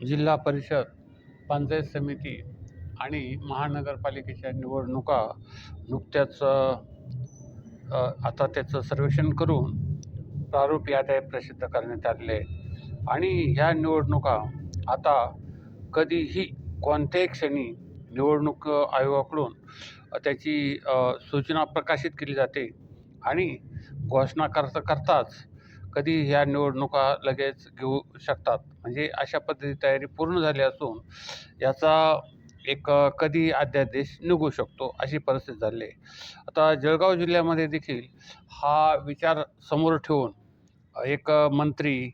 जिल्हा परिषद पंचायत समिती आणि महानगरपालिकेच्या निवडणुका नुकत्याच आता त्याचं सर्वेक्षण करून प्रारूप याद्या प्रसिद्ध करण्यात आले आणि ह्या निवडणुका आता कधीही कोणत्याही क्षणी निवडणूक आयोगाकडून त्याची सूचना प्रकाशित केली जाते आणि घोषणा करता करताच कधी ह्या निवडणुका लगेच घेऊ शकतात? म्हणजे अशा पद्धती तयारी पूर्ण झाली असून याचा एक कधी अध्यादेश निघू शकतो अशी परिस्थिती झाली आहे. आता जळगाव जिल्ह्यामध्ये देखील हा विचार समोर ठेवून एक मंत्री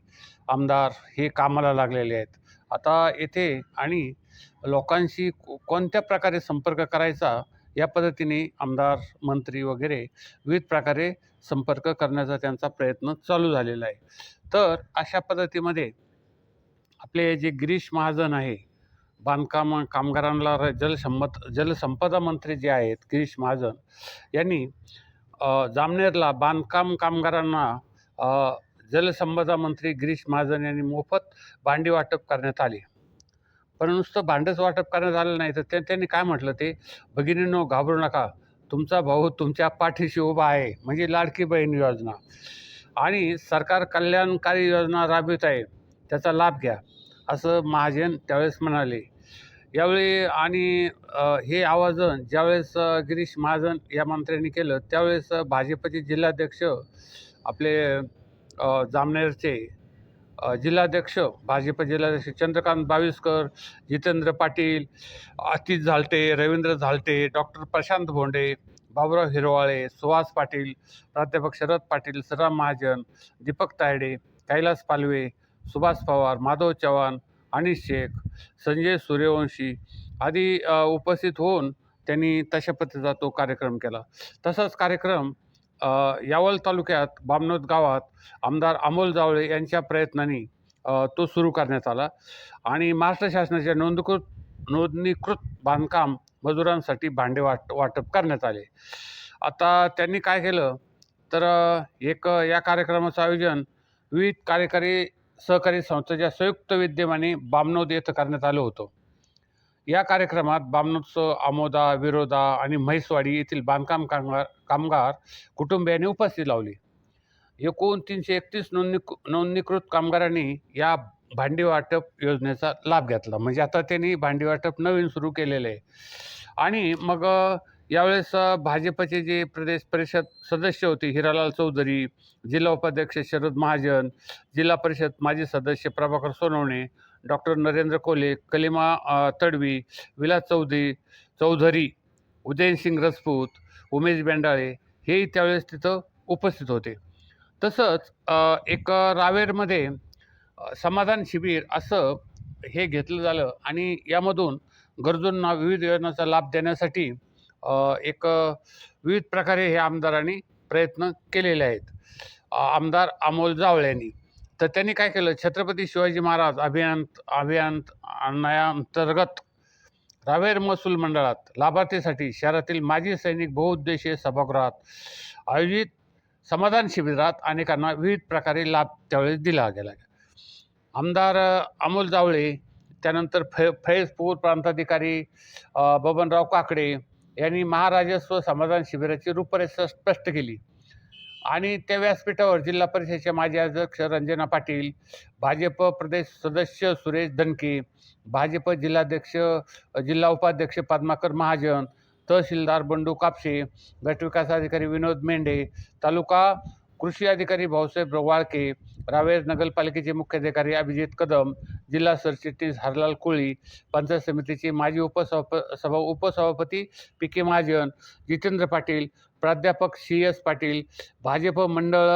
आमदार हे कामाला लागलेले आहेत. आता येथे आणि लोकांशी कोणत्या प्रकारे संपर्क करायचा या पद्धतीने आमदार मंत्री वगैरे विविध प्रकारे संपर्क करण्याचा त्यांचा प्रयत्न चालू झालेला आहे. तर अशा पद्धतीमध्ये आपले जे गिरीश महाजन आहे बांधकाम कामगारांना र जलसंमत जलसंपदा मंत्री जे आहेत गिरीश महाजन यांनी जामनेरला बांधकाम कामगारांना जलसंपदा मंत्री गिरीश महाजन यांनी मोफत भांडी वाटप करण्यात आली. पण नुसतं भांडंच वाटप करण्यात आलं नाही. तर त्या त्यांनी काय म्हटलं ते? भगिनींनो घाबरू नका. तुमचा भाऊ तुमच्या पाठीशी उभा आहे. म्हणजे लाडकी बहीण योजना. आणि सरकार कल्याणकारी योजना राबवित आहे. त्याचा लाभ घ्या. असं महाजन त्यावेळेस म्हणाले. यावेळी आणि हे आवाहन ज्यावेळेस गिरीश महाजन या मंत्र्यांनी केलं त्यावेळेस भाजपचे जिल्हाध्यक्ष आपले जामनेरचे जिल्हाध्यक्ष भाजप जिल्हाध्यक्ष चंद्रकांत बाविस्कर जितेंद्र पाटील आतिश झालटे रवींद्र झालटे डॉक्टर प्रशांत भोंडे बाबुराव हिरवाळे सुहास पाटील प्राध्यापक शरद पाटील सराम महाजन दीपक तायडे कैलास पालवे सुभाष पवार माधव चव्हाण अनिश शेख संजय सूर्यवंशी आदी उपस्थित होऊन त्यांनी तशा पद्धतीचा तो कार्यक्रम केला. तसाच कार्यक्रम यावल तालुक्यात बामनोद गावात आमदार अमोल जावळे यांच्या प्रयत्नांनी तो सुरू करण्यात आला. आणि महाराष्ट्र शासनाच्या नोंदकृत नोंदणीकृत बांधकाम मजुरांसाठी भांडे वाट वाटप करण्यात आले. आता त्यांनी काय केलं? तर एक या कार्यक्रमाचं आयोजन विविध कार्यकारी सहकारी संस्थेच्या संयुक्त विद्यमाने बामनोद येथं करण्यात आलं होतं. या कार्यक्रमात बामनोदचं आमोदा विरोधा आणि म्हैसवाडी येथील बांधकाम कामगार कामगार कुटुंबियांनी उपस्थिती लावली. एकूण तीनशे एकतीस नोंदणी नोंदणीकृत कामगारांनी या भांडी वाटप योजनेचा लाभ घेतला. म्हणजे आता त्यांनी भांडी वाटप नवीन सुरू केलेलं आहे. आणि मग यावेळेस भाजपचे जे प्रदेश परिषद सदस्य होते हिरालाल चौधरी जिल्हा उपाध्यक्ष शरद महाजन जिल्हा परिषद माजी सदस्य प्रभाकर सोनवणे डॉक्टर नरेंद्र कोले कलिमा तडवी विलास चौधरी चौधरी उदयनसिंग रजपूत उमेश बेंडाळे हेही त्यावेळेस तिथं उपस्थित होते. तसंच एक रावेरमध्ये समाधान शिबिर असं हे घेतलं झालं आणि यामधून गरजूंना विविध योजनांचा लाभ देण्यासाठी एक विविध प्रकारे हे आमदारांनी प्रयत्न केलेले आहेत. आमदार अमोल जावळे यांनी तर त्यांनी काय केलं? छत्रपती शिवाजी महाराज अभियान अभियान अंतर्गत रावेर महसूल मंडळात लाभार्थीसाठी शहरातील माजी सैनिक बहुउद्देशीय सभागृहात आयोजित समाधान शिबिरात अनेकांना विविध प्रकारे लाभ त्यावेळेस दिला गेला. आमदार अमोल जावळे त्यानंतर फै फैजपूर प्रांताधिकारी बबनराव काकडे यांनी महाराजस्व समाधान शिबिराची रूपरेषा स्पष्ट केली. आणि त्या व्यासपीठावर जिल्हा परिषदेचे माजी अध्यक्ष रंजना पाटील भाजप प्रदेश सदस्य सुरेश दणके भाजप जिल्हाध्यक्ष जिल्हा उपाध्यक्ष पद्माकर महाजन तहसीलदार बंडू कापसे गटविकास अधिकारी विनोद मेंढे तालुका कृषी अधिकारी भाऊसाहेब वाळके रावेर नगरपालिकेचे मुख्याधिकारी अभिजित कदम जिल्हा सरचिटणीस हरलाल कोळी पंचायत समितीचे माजी उपसभाप सभा उपसभापती पी के महाजन जितेंद्र पाटील प्राध्यापक सी एस पाटील भाजप मंडळ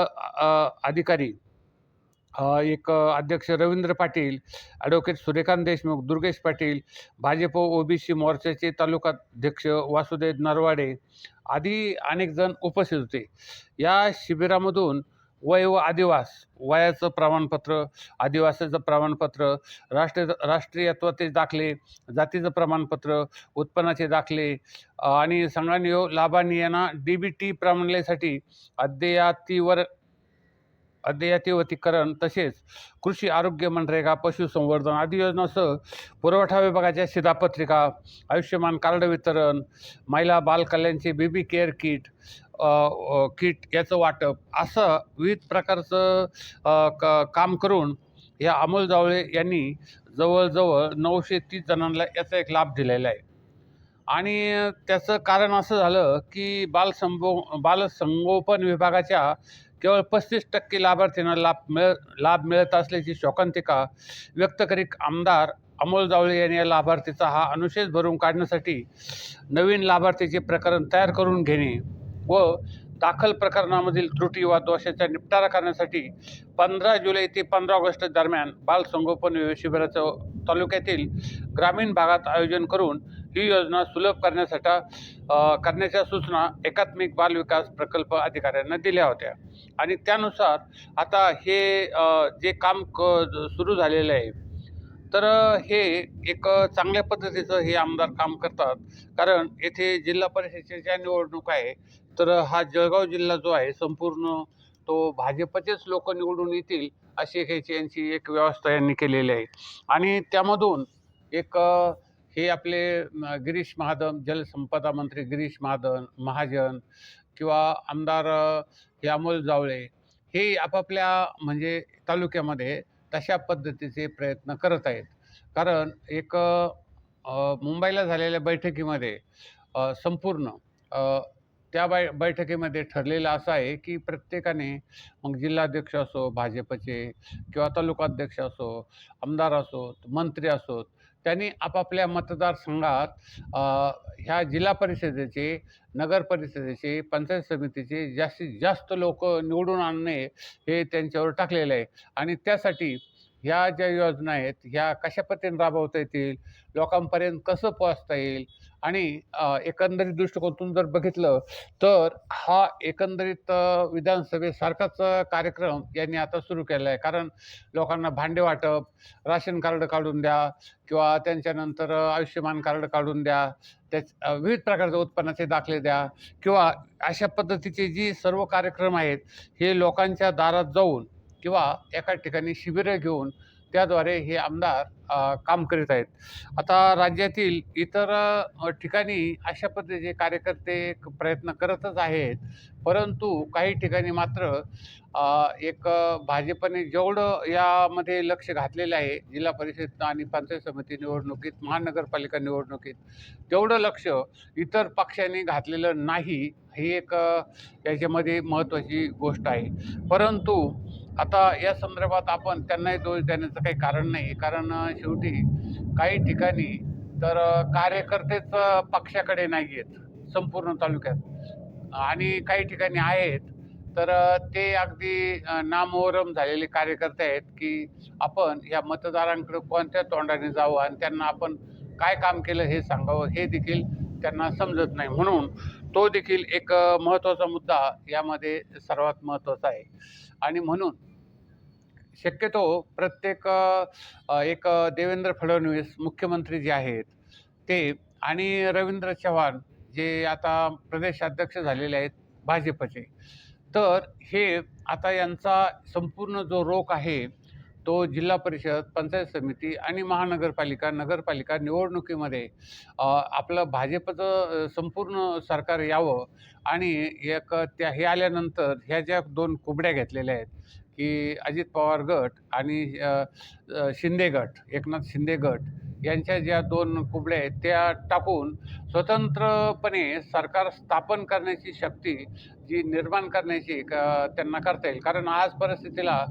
अधिकारी एक अध्यक्ष रवींद्र पाटील ॲडव्होकेट सूर्यकांत देशमुख दुर्गेश पाटील भाजप ओबीसी मोर्चाचे तालुकाध्यक्ष वासुदेव नरवाडे आदी अनेक जण उपस्थित होते. या शिबिरामधून वय व आदिवास. वयाचं प्रमाणपत्र आदिवासाचं प्रमाणपत्र राष्ट्र राष्ट्रीयत्वाचे दाखले जातीचं प्रमाणपत्र उत्पन्नाचे दाखले आणि आणि संघानियो लाभानियांना डी बी टी प्रमाणलेसाठी अद्ययातीवर अद्ययावतीकरण तसेच कृषी आरोग्य मनरेगा पशुसंवर्धन आदी योजनासह पुरवठा विभागाच्या शिधापत्रिका आयुष्यमान कार्ड वितरण महिला बालकल्याणचे बेबी केअर किट किट याचं वाटप असं विविध प्रकारचं क काम करून या अमोल जावळे यांनी जवळजवळ नऊशे तीस जणांना याचा एक लाभ दिलेला आहे. आणि त्याचं कारण असं झालं की बालसंभो बालसंगोपन विभागाच्या केवळ पस्तीस टक्के लाभार्थ्यांना लाभ मिळ लाभ मिळत असल्याची शोकांतिका व्यक्त करीत आमदार अमोल जावळे यांनी या लाभार्थीचा हा अनुशेष भरून काढण्यासाठी नवीन लाभार्थीचे प्रकरण तयार करून घेणे व दाखल प्रकरणामधील त्रुटी वा दोषाचा निपटारा करण्यासाठी पंधरा जुलै ते पंधरा ऑगस्ट दरम्यान बालसंगोपन शिबिराचं तालुक्यातील ग्रामीण भागात आयोजन करून ही योजना सुलभ करण्यासाठी करण्याच्या सूचना एकात्मिक बाल विकास प्रकल्प अधिकाऱ्यांना दिल्या होत्या. आणि त्यानुसार आता हे जे काम क सुरू झालेलं आहे तर हे एक चांगल्या पद्धतीचं हे आमदार काम करतात. कारण येथे जिल्हा परिषदेच्या ज्या निवडणूक आहे तर हा जळगाव जिल्हा जो आहे संपूर्ण तो भाजपचेच लोक निवडून येतील अशी ह्याची यांची एक व्यवस्था यांनी केलेली आहे. आणि त्यामधून एक हे आपले गिरीश महाजन जलसंपदा मंत्री गिरीश महाजन महाजन किंवा आमदार अ, हे अमोल जावळे हे आपापल्या म्हणजे तालुक्यामध्ये तशा पद्धतीचे प्रयत्न करत आहेत. कारण एक मुंबईला झालेल्या बैठकीमध्ये संपूर्ण त्या बै बैठकीमध्ये ठरलेलं असं आहे की प्रत्येकाने मग जिल्हाध्यक्ष असो भाजपचे किंवा तालुकाध्यक्ष असो आमदार असोत मंत्री असोत त्यांनी आपापल्या मतदारसंघात ह्या जिल्हा परिषदेचे नगर परिषदेचे पंचायत समितीचे जास्तीत जास्त लोक निवडून आणणे हे त्यांच्यावर टाकलेलं आहे. आणि त्यासाठी ह्या ज्या योजना आहेत ह्या कशा पद्धतीने राबवता येतील लोकांपर्यंत कसं पोहोचता येईल आणि एकंदरीत दृष्टिकोनातून जर बघितलं तर हा एकंदरीत विधानसभेसारखाच कार्यक्रम यांनी आता सुरू केला आहे कारण लोकांना भांडे वाटप राशन कार्ड काढून द्या किंवा त्यांच्यानंतर आयुष्यमान कार्ड काढून द्या त्याच विविध प्रकारचे उत्पन्नाचे दाखले द्या किंवा अशा पद्धतीचे जी सर्व कार्यक्रम आहेत हे लोकांच्या दारात जाऊन किंवा एका ठिकाणी शिबिरं घेऊन त्याद्वारे हे आमदार काम करीत आहेत. आता राज्यातील इतर ठिकाणी अशा पद्धतीचे कार्यकर्ते प्रयत्न करतच आहेत. परंतु काही ठिकाणी मात्र एक भाजपने जेवढं यामध्ये लक्ष घातलेलं आहे जिल्हा परिषद आणि पंचायत समिती निवडणुकीत महानगरपालिका निवडणुकीत तेवढं लक्ष इतर पक्षांनी घातलेलं नाही ही एक याच्यामध्ये महत्त्वाची गोष्ट आहे. परंतु आता या संदर्भात आपण त्यांनाही दोष देण्याचं काही कारण नाही. कारण शेवटी काही ठिकाणी तर कार्यकर्तेच पक्षाकडे नाही आहेत संपूर्ण तालुक्यात. आणि काही ठिकाणी आहेत तर ते अगदी अ, नामोहरम झालेले कार्यकर्ते आहेत की आपण या मतदारांकडे कोणत्या तोंडाने जावं आणि त्यांना आपण काय काम केलं हे सांगावं हे देखील त्यांना समजत नाही. म्हणून तो देखील एक महत्त्वाचा मुद्दा यामध्ये सर्वात महत्त्वाचा आहे. आणि म्हणून शक्यतो प्रत्येक एक देवेंद्र फडणवीस मुख्यमंत्री जे आहेत ते आणि रवींद्र चव्हाण जे आता प्रदेशाध्यक्ष झालेले आहेत भाजपचे. तर हे आता यांचा संपूर्ण जो रोख आहे तो जिल्हा परिषद पंचायत समिती आणि महानगरपालिका नगरपालिका निवडणुकीमध्ये आपलं भाजपचं संपूर्ण सरकार यावं आणि एक त्या हे आल्यानंतर ह्या ज्या दोन कुबड्या घेतलेल्या आहेत की अजित पवार गट आणि शिंदे गट एकनाथ शिंदे गट यांच्या ज्या दोन कुबड्या आहेत त्या टाकून स्वतंत्रपणे सरकार स्थापन करण्याची शक्ती जी निर्माण करण्याची क- त्यांना करता येईल. कारण आज परिस्थितीला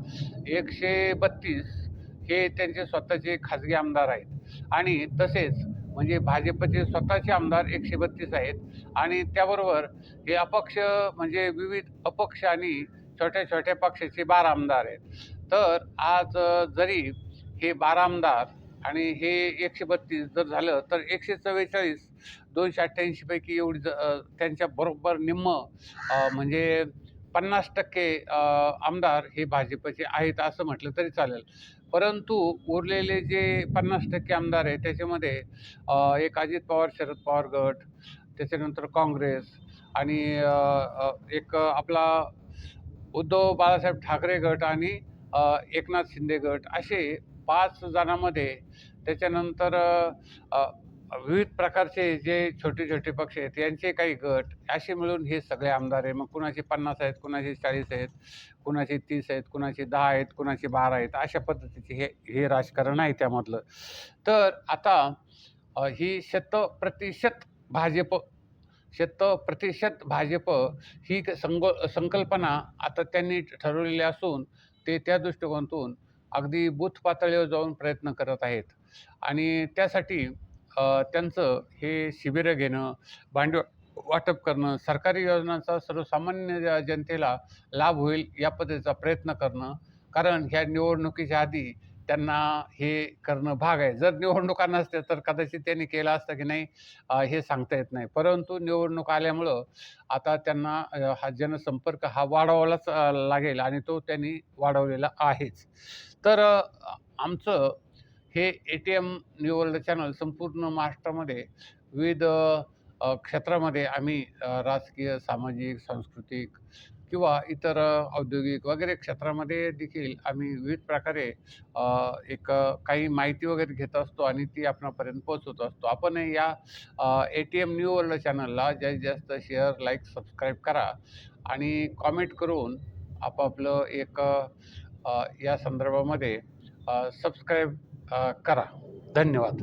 एकशे बत्तीस हे त्यांचे स्वतःचे खाजगी आमदार आहेत. आणि तसेच म्हणजे भाजपचे स्वतःचे आमदार एकशे बत्तीस आहेत. आणि त्याबरोबर हे अपक्ष म्हणजे विविध अपक्ष आणि छोट्या छोट्या पक्षाचे बारा आमदार आहेत. तर आज जरी हे बारा आमदार आणि हे एकशे बत्तीस जर झालं तर एकशे चव्वेचाळीस दोनशे अठ्ठ्याऐंशीपैकी एवढी ज त्यांच्या बरोबर निम्म म्हणजे पन्नास टक्के आमदार हे भाजपचे आहेत असं म्हटलं तरी चालेल. परंतु उरलेले जे पन्नास टक्के आमदार आहेत त्याच्यामध्ये एक अजित पवार शरद पवार गट त्याच्यानंतर काँग्रेस आणि एक आपला उद्धव बाळासाहेब ठाकरे गट आणि एकनाथ शिंदे गट असे पाच जणांमध्ये त्याच्यानंतर विविध प्रकारचे जे छोटे छोटे पक्ष आहेत यांचे काही गट असे मिळून हे सगळे आमदार आहे मग कुणाचे पन्नास आहेत कुणाचे चाळीस आहेत कुणाचे तीस आहेत कुणाचे दहा आहेत कुणाचे बारा आहेत अशा पद्धतीचे हे हे राजकारण आहे त्यामधलं. तर आता ही शत प्रतिशत भाजप शत प्रतिशत भाजप ही क- संग संकल्पना आता त्यांनी ठरवलेली असून ते त्या दृष्टिकोनातून अगदी बूथ पातळीवर जाऊन प्रयत्न करत आहेत. आणि त्यासाठी त्यांचं हे शिबिरं घेणं भांडवल वाटप करणं सरकारी योजनांचा सर्वसामान्य जनतेला लाभ होईल या पद्धतीचा प्रयत्न करणं कारण ह्या निवडणुकीच्या आधी त्यांना हे करणं भाग आहे. जर निवडणुका नसत्या तर कदाचित त्यांनी केलं असतं की नाही हे सांगता येत नाही. परंतु निवडणूक आल्यामुळं आता त्यांना हा जनसंपर्क हा वाढवायलाच लागेल आणि तो त्यांनी वाढवलेला आहेच. तर आमचं हे A T M new channel संपूर्ण महाराष्ट्रामध्ये विविध क्षेत्रामध्ये आम्ही राजकीय सामाजिक सांस्कृतिक किंवा इतर औद्योगिक वगैरे क्षेत्रामध्ये देखील आम्ही विविध प्रकारे एक काही माहिती वगैरे घेत असतो आणि ती आपणापर्यंत पोहोचवत असतो. आपण या A T M new world चॅनलला जास्तीत जास्त शेअर लाईक सबस्क्राईब करा आणि कॉमेंट करून आपापलं एक या संदर्भामध्ये सबस्क्राईब करा. धन्यवाद.